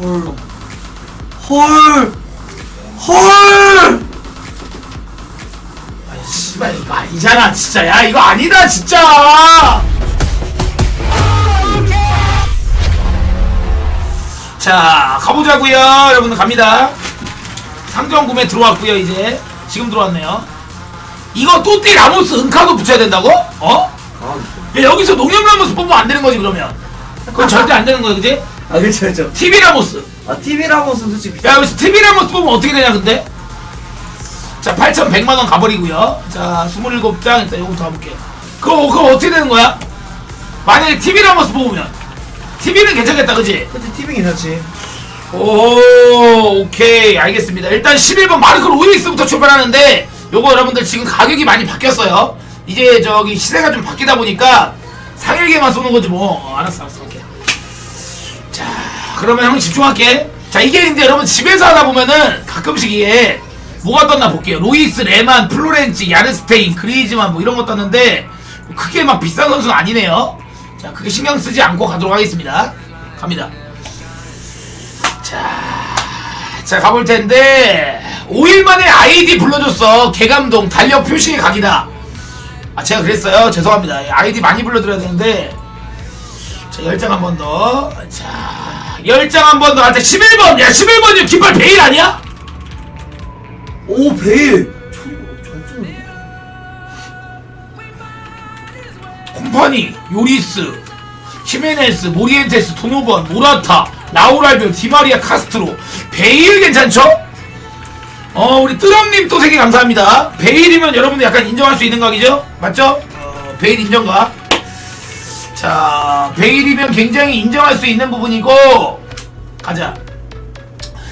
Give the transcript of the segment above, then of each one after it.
헐. 헐. 헐. 아이 씨발 이거 아니잖아 진짜 야 이거 아니다 진짜 자 가보자고요 여러분들 갑니다 상점 구매 들어왔고요 이제 지금 들어왔네요 이거 또띠 라모스 은카도 붙여야 된다고? 어? 아, 야, 여기서 농협 라모스 뽑으면 안 되는 거지 그러면 그건 절대 안 되는 거야 그지? 아 그쵸 그쵸. TV 라모스 아 TV라고는 솔직히 야 여기서 TV 라모스 뽑으면 어떻게 되냐 근데? 자 8,100만원 가버리고요 자 27장 일단 요거부터 가볼게요 그거, 그거 어떻게 되는 거야? 만약에 TV 라모스 뽑으면 TV는 괜찮겠다 그지? 근데 TV 괜찮지. 오 오케이 알겠습니다 일단 11번 마르크 로이스부터 출발하는데 요거 여러분들 지금 가격이 많이 바뀌었어요 이제 저기 시세가 좀 바뀌다 보니까 상일계만 쏘는 거지 뭐 어, 알았어 알았어 그러면 형 집중할게 자 이게 이제 여러분 집에서 하다 보면은 가끔씩 이게 뭐가 떴나 볼게요 로이스 레만 플로렌치 야르스테인 그리즈만 뭐 이런 거 떴는데 크게 막 비싼 선수는 아니네요 자 그게 신경 쓰지 않고 가도록 하겠습니다 갑니다 자, 자 가볼 텐데 5일 만에 아이디 불러줬어 개감동 달력 표시의 각이다. 아 제가 그랬어요. 죄송합니다. 아이디 많이 불러드려야 되는데 자 열장 한 번 더. 자 열장 한 번 더. 아 11번. 야 11번이 깃발 베일 아니야? 오 베일. 콤파니, 요리스, 히메네스, 모리엔테스, 도노번, 모라타, 라우랄베, 디마리아, 카스트로 베일 괜찮죠? 어 우리 뜨럼님 또 세개 감사합니다 베일이면 여러분들 약간 인정할 수 있는 각이죠? 맞죠? 어, 베일 인정각 자 베일이면 굉장히 인정할 수 있는 부분이고 가자.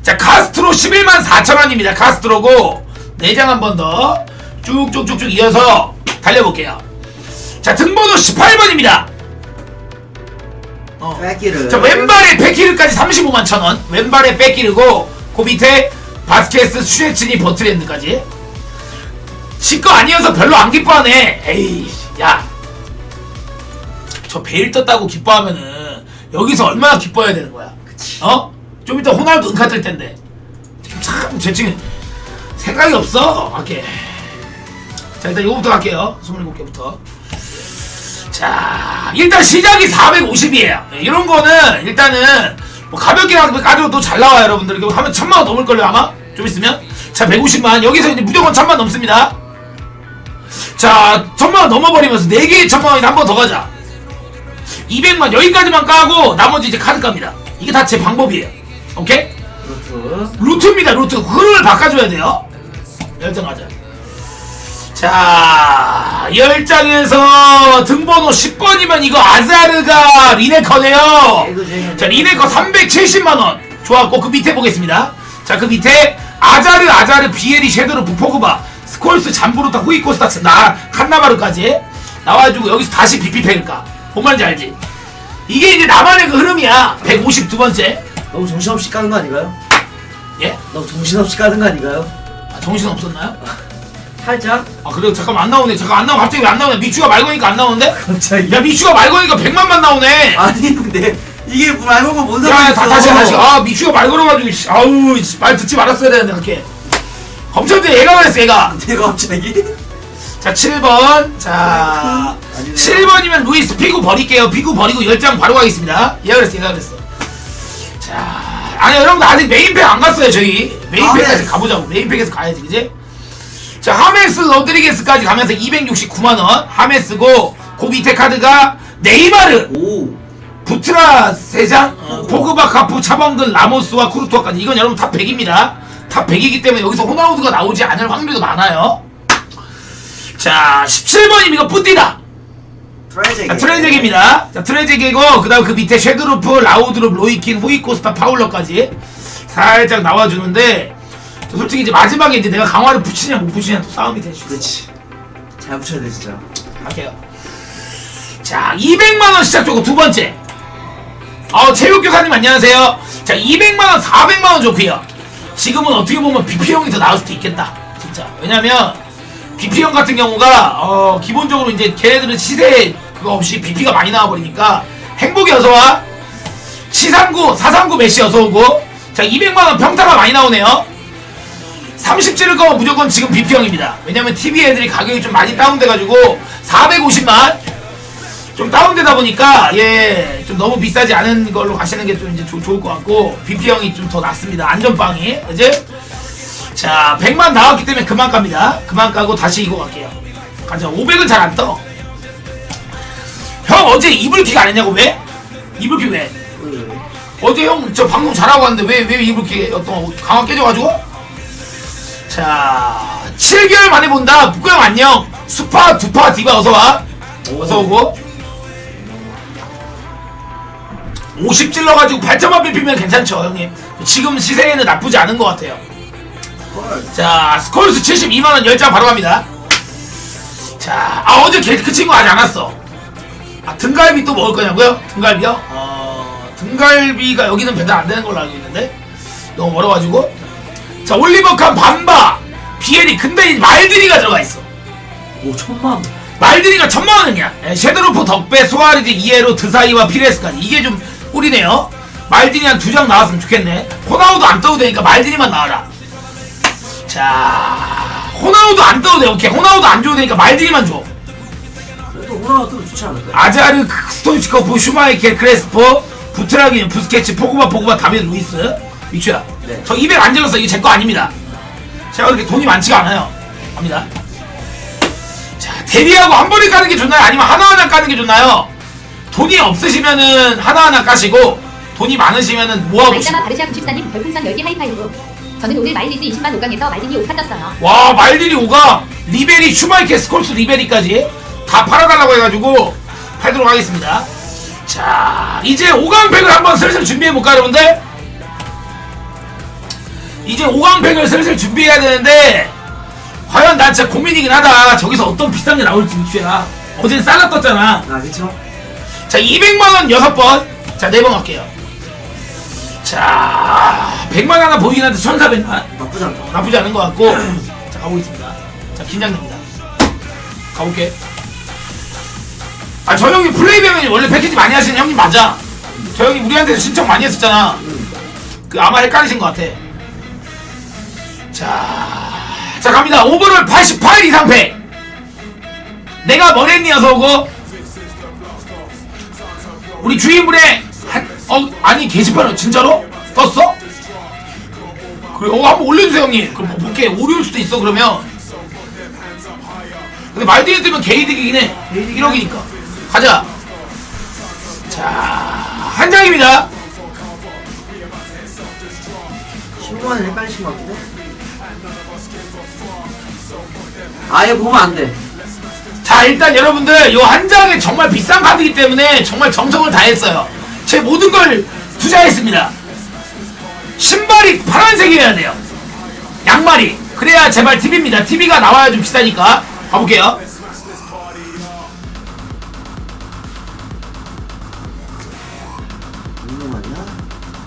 자 카스트로 11만 4천원입니다 카스트로고. 내장 한 번 더. 쭉쭉쭉쭉 이어서 달려볼게요. 자 등번호 18번입니다. 어. 백기를. 자 왼발에 백키르까지 35만 천원. 왼발에 백키르고 그 밑에 바스케스 슈에츠니 버트랜드까지. 지거 아니어서 별로 안 기뻐하네. 에이 야 저 베일 떴다고 기뻐하면은 여기서 얼마나 기뻐해야 되는 거야 어? 좀 이따 호날두 은카 뜰 텐데 참제 지금 생각이 없어 할게 자 일단 이거부터 갈게요 27개부터 자, 일단 시작이 450이에요. 이런 거는 일단은 뭐 가볍게 까줘도 잘 나와요, 여러분들. 이거 하면 천만 원 넘을걸요, 아마? 좀 있으면? 자, 150만. 여기서 이제 무조건 천만 넘습니다. 자, 천만 원 넘어버리면서 4개의 천만 원이 한번 더 가자. 200만 여기까지만 까고 나머지 이제 카드 깝니다. 이게 다 제 방법이에요. 오케이? 루트. 루트입니다, 루트. 흐름을 바꿔줘야 돼요. 열장 가자. 자, 열장에서 등번호 10번이면 이거 아자르가 리네커네요. 자, 리네커 370만원. 좋았고, 그 밑에 보겠습니다. 자, 그 밑에 아자르, 아자르, 비에리, 쉐도르, 부포그바, 스콜스, 잠브루타, 후이코스타, 나, 칸나바르까지 나와가지고 여기서 다시 비피페일까. 뭔 말인지 알지? 이게 이제 나만의 그 흐름이야. 152번째. 너무 정신없이 까는 거 아닌가요? 예? 너무 정신없이 까는 거 아닌가요? 아, 정신 없었나요? 살짝. 아 그래요 잠깐만 안 나오네 잠깐 안 나오 갑자기 왜 안 나오네 미추가 말 거니까 안 나오는데? 갑자기. 야 미추가 말 거니까 100만만 나오네 아니 근데 이게 말고 뭔 야, 상관 야 있어? 다, 다시 다시 아 미추가 말 걸어가지고 씨, 아우 씨, 말 듣지 말았어야 되는데 그렇게 검찰대 얘가 그랬어 얘가 내가 갑자기. 자 7번. 자 아니네요. 7번이면 루이스 피구 버릴게요. 피구 버리고 10장 바로 가겠습니다. 얘가 그랬어 얘가 그랬어. 자 아니 여러분들 아직 메인팩 안 갔어요 저희. 메인팩까지 하메스. 가보자고. 메인팩에서 가야지 그지? 자 하메스 로드리게스까지 가면서 269만원. 하메스고 그 밑에 카드가 네이마르. 오. 부트라 3장 포그바 카프 차범근 라모스와 쿠르투아까지. 이건 여러분 탑 100입니다. 탑 100이기 때문에 여기서 호나우드가 나오지 않을 확률도 많아요 자 17번이면 이거 뿌띠다 트레제기. 자, 트레제기입니다. 자, 트레제기고, 그 다음 그 밑에 쉐드루프, 라우드룹, 로이킨, 호이코스타, 파울러까지 살짝 나와주는데, 저 솔직히 이제 마지막에 이제 내가 강화를 붙이냐 못 붙이냐 또 싸움이 될수 있어. 그렇지. 잘 붙여야 돼 진짜. 갈게요. 자, 200만원 시작 좋고 두 번째. 어, 체육교사님 안녕하세요. 자, 200만원, 400만원 좋고요. 지금은 어떻게 보면 BP형이 더 나을 수도 있겠다. 진짜. 왜냐면, BP형 같은 경우가, 어, 기본적으로 이제 걔네들은 시세 그거 없이 BP가 많이 나와버리니까 행복이 어서와. 739 439 메시 어서오고. 자 200만원 평타가 많이 나오네요. 30 찌를 거면 무조건 지금 BP형입니다. 왜냐면 TV 애들이 가격이 좀 많이 다운돼가지고 450만 좀 다운되다 보니까 예 좀 너무 비싸지 않은 걸로 가시는 게 좀 이제 좋- 좋을 것 같고 BP형이 좀 더 낫습니다. 안전빵이. 이제 자 100만 나왔기 때문에 그만 갑니다. 그만 까고 다시 이거 갈게요. 가자. 500은 잘 안 떠. 형 어제 이불킥 안 했냐고 왜? 이불킥 왜? 어제 형 저 방송 잘하고 왔는데 왜 왜 이불킥 어떤 강화 깨져가지고? 자 7개월 만에 본다. 북구 형 안녕. 수파 두파 디바 어서와. 어서오고. 50 찔러가지고 8점만 삐피면 괜찮죠 형님. 지금 시세에는 나쁘지 않은 것 같아요 자 스콜스 72만원 10장 바로 갑니다 자, 아 어제 걔, 그 친구 아직 안 왔어. 아 등갈비 또 먹을 거냐고요? 등갈비요? 어 등갈비가 여기는 배달 안 되는 걸로 알고 있는데 너무 멀어가지고 자 올리버칸 반바 비에리 근데 이 말드리가 들어가 있어. 오 천만 말드리가 천만 원이야. 예, 쉐드로프 덕배 소아리즈 이에로 드사이와 피레스까지 이게 좀 꿀이네요. 말드리 한두 장 나왔으면 좋겠네. 호나우도 안 떠도 되니까 말드리만 나와라. 자 호나우도 안 떠도 돼. 오케이. 호나우도 안 줘도 되니까 말드리만 줘. 그래도 호나가 또 좋지 않을까? 아자르 스토이치코프 슈마이켈 크레스포 부트라기 부스케치 포그바 포그바 다비드 루이스. 미추야. 네. 저 200 안 질렀어. 이게 제 거 아닙니다. 제가 그렇게 돈이 많지가 않아요. 갑니다. 자 대비하고 한 번에 까는 게 좋나요? 아니면 하나하나 까는 게 좋나요? 돈이 없으시면은 하나하나 까시고 돈이 많으시면은 모아보시고. 말자마 바르샤 94님 별풍선 10개 하이파이브 저는 오늘 마일리지 20만 5강에서 말딩이 5파 떴어요. 와 말들이 오가? 리베리 슈마이케 스콜스 리베리까지? 다 팔아달라고 해가지고 팔도록 하겠습니다. 자 이제 5강팩을 한번 슬슬 준비해볼까 여러분들? 이제 5강팩을 슬슬 준비해야 되는데 과연 난 진짜 고민이긴 하다. 저기서 어떤 비싼 게 나올지 미추야. 어젠 싸가 떴잖아. 아 그쵸? 자 200만원 6번. 자 4번 갈게요 자 100만 하나 보이긴 한데 1400만? 나쁘지 않다. 나쁘지 않은 것 같고. 자 가보겠습니다. 자 긴장됩니다. 가볼게. 아 저 형이 플레이병이 원래 패키지 많이 하시는 형님 맞아. 저 형이 우리한테도 신청 많이 했었잖아. 그 아마 헷갈리신 것 같아. 자, 자 갑니다. 오버롤 88 이상 팩 내가 뭐랬니어서 오고 우리 주인분의 한, 어 아니 게시판은 진짜로 떴어? 그래, 어, 한번 올려주세요, 형님. 그럼 뭐 볼게. 오류일 수도 있어, 그러면. 근데 말디에 뜨면 개이득이긴 해. 1억이니까. 가자. 자, 한 장입니다. 15만원 헷갈리신 것 같은데? 아예 보면 안돼 자, 일단 여러분들, 요 한 장에 정말 비싼 카드이기 때문에 정말 정성을 다했어요. 제 모든 걸 투자했습니다. 신발이 파란색이어야 돼요. 양말이. 그래야 제발 TV입니다. TV가 나와야 좀 비싸니까. 가볼게요. 운동 아니야?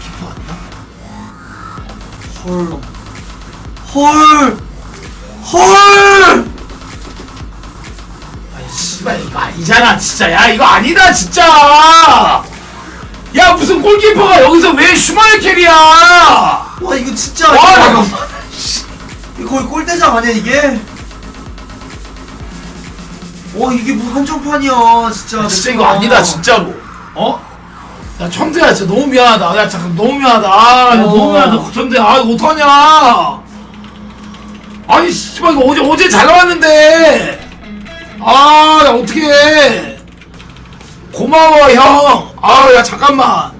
기포 아니야? 헐 헐! 헐! 아이 씨발 이거 아니잖아 진짜 야 이거 아니다 진짜 야 무슨 골키퍼가 여기서 왜 슈마이켈이야? 와와 이거 진짜 잠깐만 이거 거의 골대장 아니야 이게? 와 이게 뭐 한정판이야 진짜. 진짜 이거 아니다 진짜로. 어? 야 천재야 진짜 너무 미안하다. 야 잠깐 너무 미안하다. 아 이거 어. 너무 미안하다. 천재 아 이거 어떡하냐? 아니 씨발 이거 어제 어제 잘 나왔는데. 아야 어떡해 고마워 형아야 잠깐만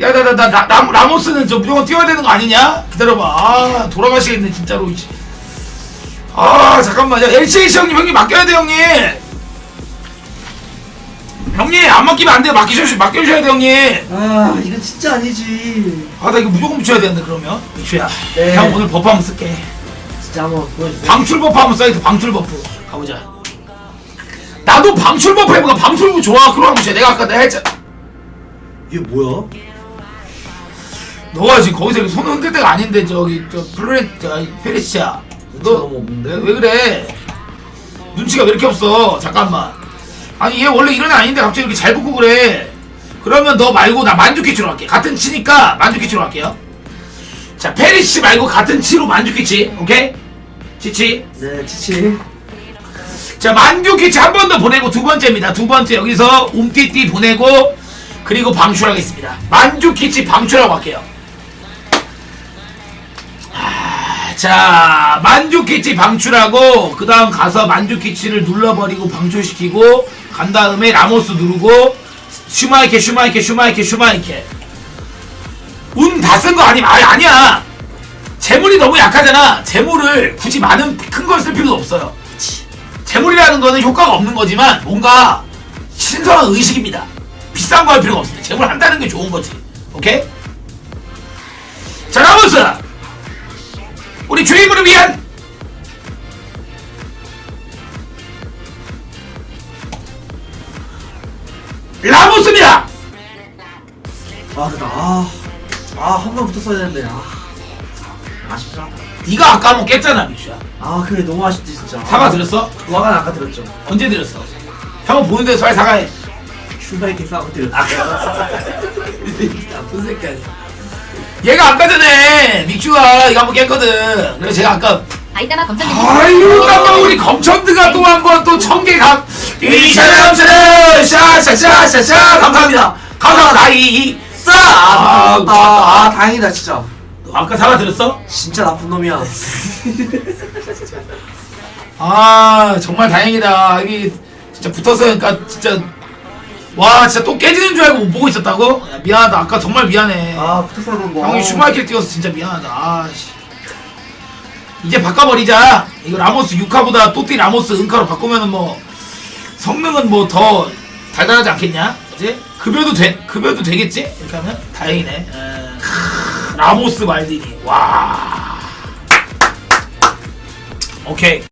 야, 나, 나, 나, 나, 라, 라모스는 저 무조건 뛰어야 되는 거 아니냐? 기다려봐. 아, 돌아가시겠네, 진짜로. 이씨. 아, 잠깐만. 야, LCH 형님, 형님 맡겨야 돼, 형님. 형님, 안 맡기면 안 돼요. 맡기셔, 맡겨주셔야 돼, 형님. 아 이건 진짜 아니지 아, 나 이거 무조건 붙여야 되는데, 그러면. 이슈야. 네. 형 오늘 버프 한번 쓸게. 진짜 한번 보여주세요 방출 버프 한번 써야돼, 방출 버프. 가보자. 나도 방출 버프 해보가 방출 버프 좋아. 그럼 한번 내가 아까 내가 했잖아. 이게 뭐야? 너가 지금 거기서 손 흔들 때가 아닌데 저기 저 플로렌 저 페리시아 너 너무 없는데? 왜, 왜 그래 눈치가 왜 이렇게 없어 잠깐만 아니 얘 원래 이런 애 아닌데 갑자기 이렇게 잘 붙고 그래 그러면 너 말고 나 만주키치로 할게. 같은 치니까 만주키치로 할게요. 자, 페리치 말고 같은 치로 만주키치. 오케이? 치치. 네 치치 자, 만주키치 한 번 더 보내고 두 번째입니다. 두 번째 여기서 움띠띠 보내고 그리고 방출하겠습니다. 만주키치 방출하고 갈게요. 아, 자, 만주키치 방출하고 그 다음 가서 만주키치를 눌러버리고 방출시키고 간 다음에 라모스 누르고 슈마이케 슈마이케 슈마이케 슈마이케 운 다 쓴 거 아니면 아니 아니야 재물이 너무 약하잖아 재물을 굳이 많은 큰 걸 쓸 필요도 없어요 재물이라는 거는 효과가 없는 거지만 뭔가 신선한 의식입니다. 비싼 거 할 필요가 없습니다. 재물 한다는 게 좋은 거지. 오케이? 자 라모스 우리 주인분을 위한 라모스입니다. 아 됐다 아 아 한 번 붙었어야 되는데 아 아쉽다. 네가 아까 한번 깼잖아 미슈야. 아 그래. 너무 아쉽지 진짜. 사과 드렸어? 와가 아까 들었죠. 언제 드렸어? 형은 보는 데서 빨리 사과해. 슈바이킹 싸고 들었어. 나쁜 새끼 아니야. 얘가 아까 전에 믹슈가 이거 한번 깼거든. 그래서 제가 아까 아이따마 검찰 아유 깜빡 우리 검천드가 또 한 번 또 청계각 이샤람샤람 샤샤샤샤샤. 감사합니다. 감사합니다. 나이. 싸 아, 아, 아, 아 다행이다 진짜 아까 사과 드렸어? 진짜 나쁜 놈이야. 아 정말 다행이다. 이게 진짜 붙었으니까 진짜 와 진짜 또 깨지는 줄 알고 못 보고 있었다고? 야, 미안하다. 아까 정말 미안해. 아 붙었어야 되는 거. 형이 슈마이ker 뛰어서 진짜 미안하다. 아씨. 이제 바꿔버리자. 이거 라모스 6카보다 또띠 라모스 은카로 바꾸면은 뭐 성능은 뭐 더 달달하지 않겠냐? 그지? 급여도 돼 급여도 되겠지? 이렇게 하면 다행이네. 에, 크, 라모스 말디니 와. 오케이